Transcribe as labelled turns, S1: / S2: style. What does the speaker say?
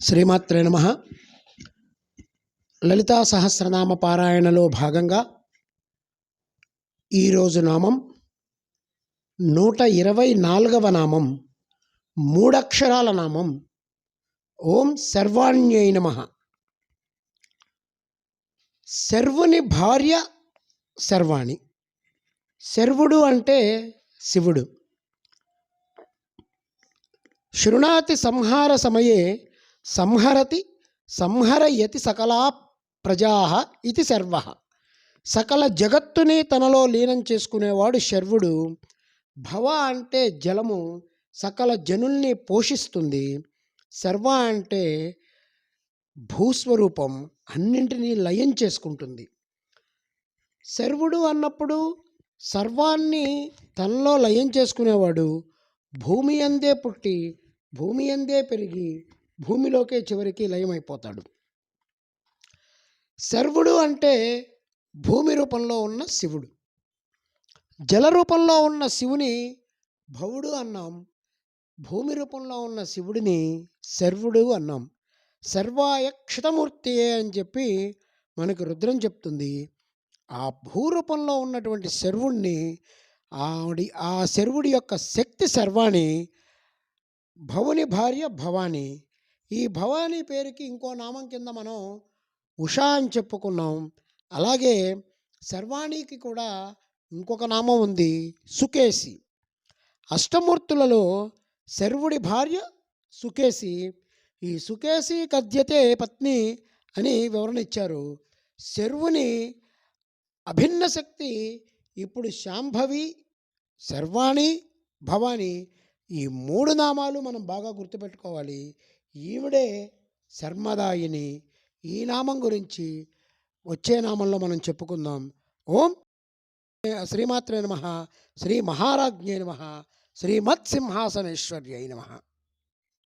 S1: శ్రీమాత్రే నమ. లలితా సహస్రనామ పారాయణలో భాగంగా ఈరోజు నామం నూట ఇరవై నాలుగవ నామం మూడక్షరాల నామం ఓం సర్వాణ్యై నమ. శర్వుని భార్య శర్వాణి. శర్వుడు అంటే శివుడు. శృణాతి సంహార సమయే సంహరతి సంహరయతి సకలా ప్రజా ఇది శర్వ సకల జగత్తుని తనలో లీనం చేసుకునేవాడు శర్వుడు. భవ అంటే జలము సకల జనుల్ని పోషిస్తుంది. శర్వ అంటే భూస్వరూపం అన్నింటినీ లయం చేసుకుంటుంది. శర్వుడు అన్నప్పుడు సర్వాన్ని తనలో లయం చేసుకునేవాడు. భూమి అందే పుట్టి భూమి అందే పెరిగి భూమిలోకే చివరికి లయమైపోతాడు. శర్వుడు అంటే భూమి రూపంలో ఉన్న శివుడు. జల రూపంలో ఉన్న శివుని భవుడు అన్నాం. భూమి రూపంలో ఉన్న శివుడిని శర్వుడు అన్నాం. సర్వాయ క్షితమూర్తియే అని చెప్పి మనకు రుద్రం చెప్తుంది. ఆ భూరూపంలో ఉన్నటువంటి శర్వుణ్ణి ఆవిడి ఆ శర్వుడి యొక్క శక్తి సర్వాణి భవుని భార్య భవాని ఈ భవానీ పేరుకి ఇంకో నామం కింద మనం ఉషా అని చెప్పుకున్నాం. అలాగే శర్వాణికి కూడా ఇంకొక నామం ఉంది సుకేసి అష్టమూర్తులలో శర్వుడి భార్య సుకేసి ఈ సుకేసి కద్యతే పత్ని అని వివరణ ఇచ్చారు. శర్వుని అభిన్న శక్తి ఇప్పుడు శాంభవి శర్వాణి భవాని ఈ మూడు నామాలు మనం బాగా గుర్తుపెట్టుకోవాలి. ఈవిడే శర్మదాయిని ఈ నామం గురించి వచ్చే నామంలో మనం చెప్పుకుందాం. ఓం శ్రీమాత్రే నమ శ్రీ మహారాజ్ఞే నమ శ్రీమత్సింహాసనేశ్వర్యై నమ.